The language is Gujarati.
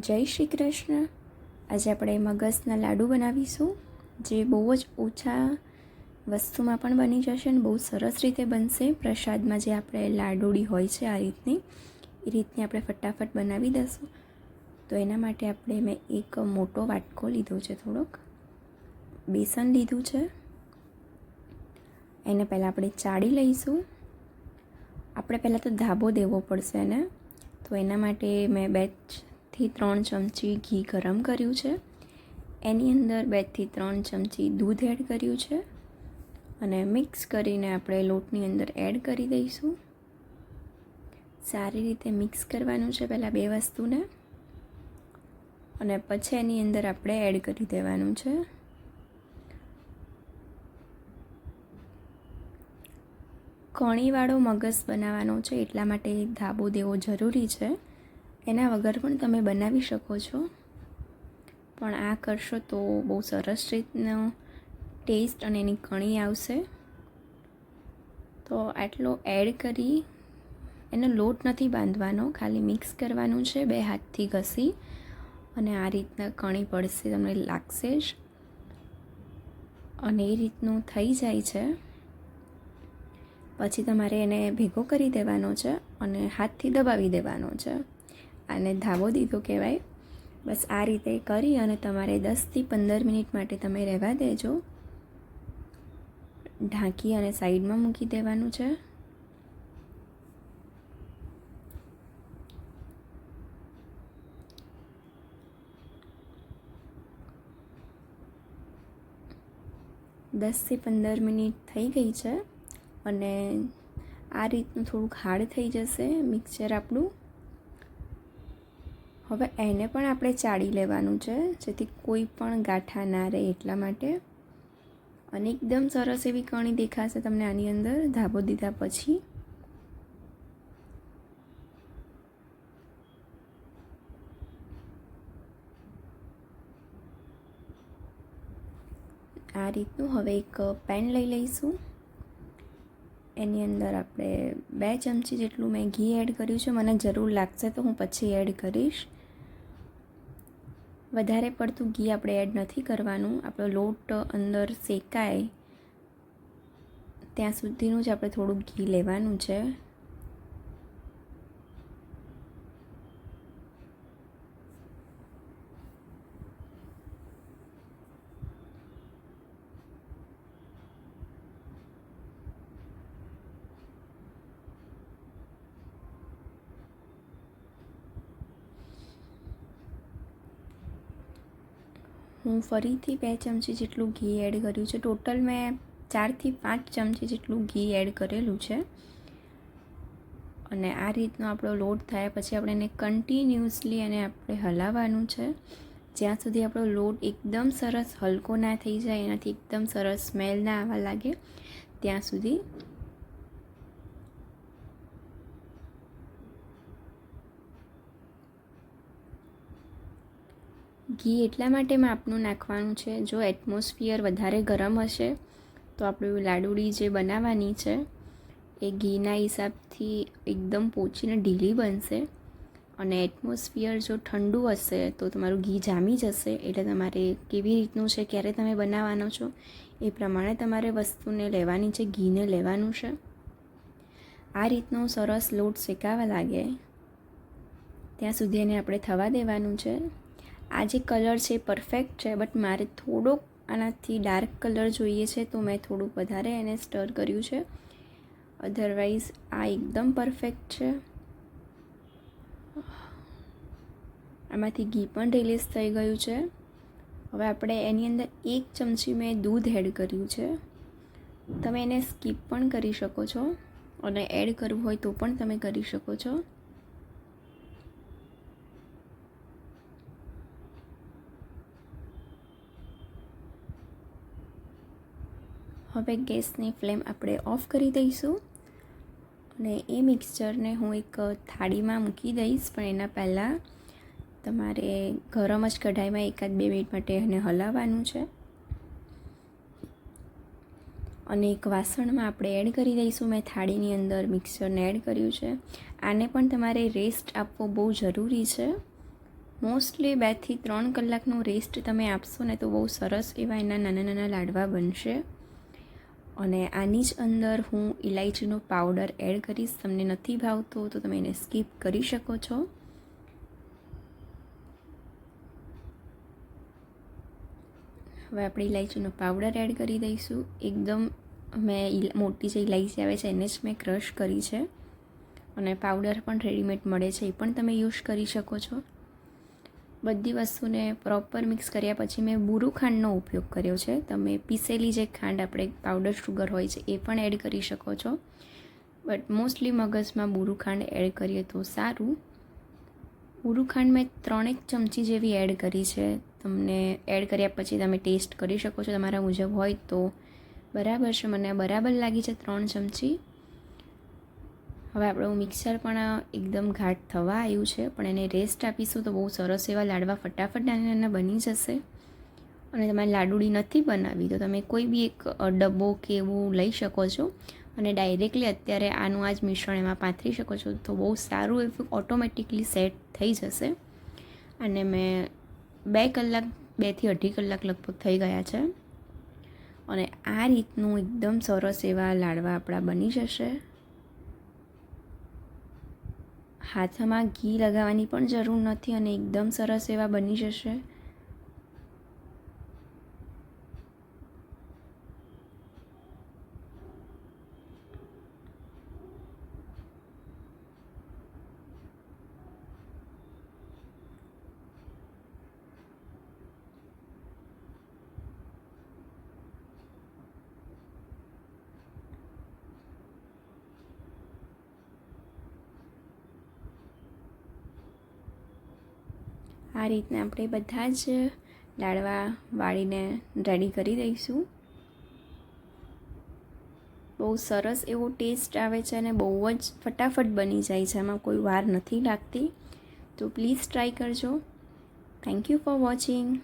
જય શ્રી કૃષ્ણ. આજે આપણે મગજના લાડુ બનાવીશું, જે બહુ જ ઓછા વસ્તુમાં પણ બની જશે અને બહુ સરસ રીતે બનશે. પ્રસાદમાં જે આપણે લાડુડી હોય છે આ રીતની, એ રીતની આપણે ફટાફટ બનાવી દઈશું. તો એના માટે આપણે મેં એક મોટો વાટકો લીધો છે થોડોક. બેસન લીધું છે. એને પહેલાં આપણે ચાળી લઈશું. આપણે પહેલાં તો ધાબો દેવો પડશે એને. તો એના માટે મેં બે થી ત્રણ ચમચી ઘી ગરમ કર્યું છે. એની અંદર બેથી ત્રણ ચમચી દૂધ એડ કર્યું છે. અને મિક્સ કરીને આપણે લોટની અંદર એડ કરી દઈશું. સારી રીતે મિક્સ કરવાનું છે પહેલાં બે વસ્તુને. અને પછી એની અંદર આપણે એડ કરી દેવાનું છે. કણીવાળો મગસ બનાવવાનો છે એટલા માટે ધાબો દેવો જરૂરી છે. એના વગર પણ તમે બનાવી શકો છો. પણ આ કરશો તો બહુ સરસ રીતનો ટેસ્ટ અને એની કણી આવશે. તો આટલો એડ કરી એનો લોટ નથી બાંધવાનો, ખાલી મિક્સ કરવાનું છે બે હાથથી ઘસી અને આ રીતના કણી પડશે, તમને લાગશે જ. અને એ રીતનું થઈ જાય છે. પછી તમારે એને ભેગો કરી દેવાનો છે અને હાથથી દબાવી દેવાનો છે. આને ધાબો દીધો કહેવાય. બસ આ રીતે કરી અને તમારે દસથી પંદર મિનિટ માટે તમે રહેવા દેજો. ઢાંકી અને સાઈડમાં મૂકી દેવાનું છે. દસથી પંદર મિનિટ થઈ ગઈ છે અને આ રીતનું થોડુંક હાર્ડ થઈ જશે મિક્સચર આપણું. હવે એને પણ આપણે ચાળી લેવાનું છે, જેથી કોઈ પણ ગાંઠા ના રહે એટલા માટે. અને એકદમ સરસ એવી કણી દેખાશે તમને આની અંદર, ધાબો દીધા પછી. આ રીતનું હવે એક પેન લઈ લઈશું. એની અંદર આપણે બે ચમચી જેટલું મેં ઘી એડ કર્યું છે, મને જરૂર લાગશે તો હું પછી એડ કરીશ. વધારે પડતું ઘી આપણે એડ નથી કરવાનું. આપણો લોટ અંદર શેકાય, ત્યાં સુધીનું જ આપણે થોડું ઘી લેવાનું છે. હું ફરીથી બે ચમચી જેટલું ઘી એડ કર્યું છે. ટોટલ મેં ચારથી પાંચ ચમચી જેટલું ઘી એડ કરેલું છે. અને આ રીતનો આપણો લોટ થાય, પછી આપણે એને કન્ટિન્યુઅસલી એને આપણે હલાવવાનું છે. જ્યાં સુધી આપણો લોટ એકદમ સરસ હલકો ના થઈ જાય, એનાથી એકદમ સરસ સ્મેલ ના આવવા લાગે, ત્યાં સુધી ઘી એટલા માટે માપનું નાખવાનું છે. જો એટમોસ્ફિયર વધારે ગરમ હશે, તો આપણું લાડુડી જે બનાવવાની છે, એ ઘીના હિસાબથી એકદમ પોચીને ઢીલી બનશે. અને એટમોસ્ફિયર જો ઠંડુ હશે, તો તમારું ઘી જામી જશે. એટલે તમારે કેવી રીતનું છે, ક્યારે તમે બનાવવાનો છો, એ પ્રમાણે તમારે વસ્તુને લેવાની છે, ઘીને લેવાનું છે. આ રીતનો સરસ લોટ શેકાવા લાગે. ત્યાં સુધી એને આપણે થવા દેવાનું છે. આ જે કલર છે પરફેક્ટ છે બટ મારે થોડોક આનાથી ડાર્ક કલર જોઈએ છે, તો મેં થોડુંક વધારે એને સ્ટર કર્યું છે. અધરવાઇઝ આ એકદમ પરફેક્ટ છે. આમાંથી ઘી પણ રિલીઝ થઈ ગયું છે. હવે આપણે એની અંદર એક ચમચી મેં દૂધ એડ કર્યું છે. તમે એને સ્કીપ પણ કરી શકો છો. અને એડ કરવું હોય તો પણ તમે કરી શકો છો. હવે ગેસની ફ્લેમ આપણે ઓફ કરી દઈશું અને એ મિક્સચરને હું એક થાળીમાં મૂકી દઈશ, પણ એના પહેલાં તમારે ગરમ જ કઢાઈમાં એકાદ બે મિનિટ માટે એને હલાવવાનું છે. અને એક વાસણમાં આપણે એડ કરી દઈશું, મેં થાળીની અંદર મિક્સરને એડ કર્યું છે. આને પણ તમારે રેસ્ટ આપવો બહુ જરૂરી છે. મોસ્ટલી બેથી ત્રણ કલાકનો રેસ્ટ તમે આપશો ને તો બહુ સરસ એવા એના નાના નાના લાડવા બનશે. અને આની જ અંદર હું ઇલાયચીનો પાવડર એડ કરીશ. તમને નથી ભાવતો તો તમે એને સ્કીપ કરી શકો છો. હવે આપણે ઇલાયચીનો પાવડર એડ કરી દઈશું. એકદમ મેં મોટી જે ઇલાયચી આવે છે એને જ મેં ક્રશ કરી છે. અને પાવડર પણ રેડીમેડ મળે છે એ પણ તમે યુઝ કરી શકો છો. બધી વસ્તુને પ્રોપર મિક્સ કર્યા પછી મેં બુરુ ખાંડનો ઉપયોગ કર્યો છે. તમે પીસેલી જે ખાંડ આપણે પાવડર શુગર હોય છે, એ પણ એડ કરી શકો છો. બટ મોસ્ટલી મગજમાં બુરુ ખાંડ એડ કરીએ તો સારું. બુરુ ખાંડ મેં ત્રણેક ચમચી જેવી એડ કરી છે. તમને એડ કર્યા પછી તમે ટેસ્ટ કરી શકો છો તમારા મુજબ હોય તો. બરાબર છે, મને બરાબર લાગી છે ત્રણ ચમચી. હવે આપણું મિક્સર પણ એકદમ ઘાટ થવા આવ્યું છે, પણ એને રેસ્ટ આપીશું તો બહુ સરસ એવા લાડવા ફટાફટ નાના બની જશે. અને તમારે લાડુડી નથી બનાવી, તો તમે કોઈ બી એક ડબ્બો કે એવું લઈ શકો છો. અને ડાયરેક્ટલી અત્યારે આનું આ જ મિશ્રણ એમાં પાથરી શકો છો, તો બહુ સારું એવું ઓટોમેટિકલી સેટ થઈ જશે. અને મેં બે કલાક બેથી અઢી કલાક લગભગ થઈ ગયા છે. અને આ રીતનું એકદમ સરસ એવા લાડવા આપણા બની જશે. હાથમાં ઘી લગાવવાની પણ જરૂર નથી અને એકદમ સરસ એવા બની જશે. આ રીતના આપણે બધા જ લાડવા વાળીને રેડી કરી દઈશું. બહુ સરસ એવો ટેસ્ટ આવે છે અને બહુ જ ફટાફટ બની જાય છે. એમાં કોઈ વાર નથી લાગતી. તો પ્લીઝ ટ્રાય કરજો. Thank you for watching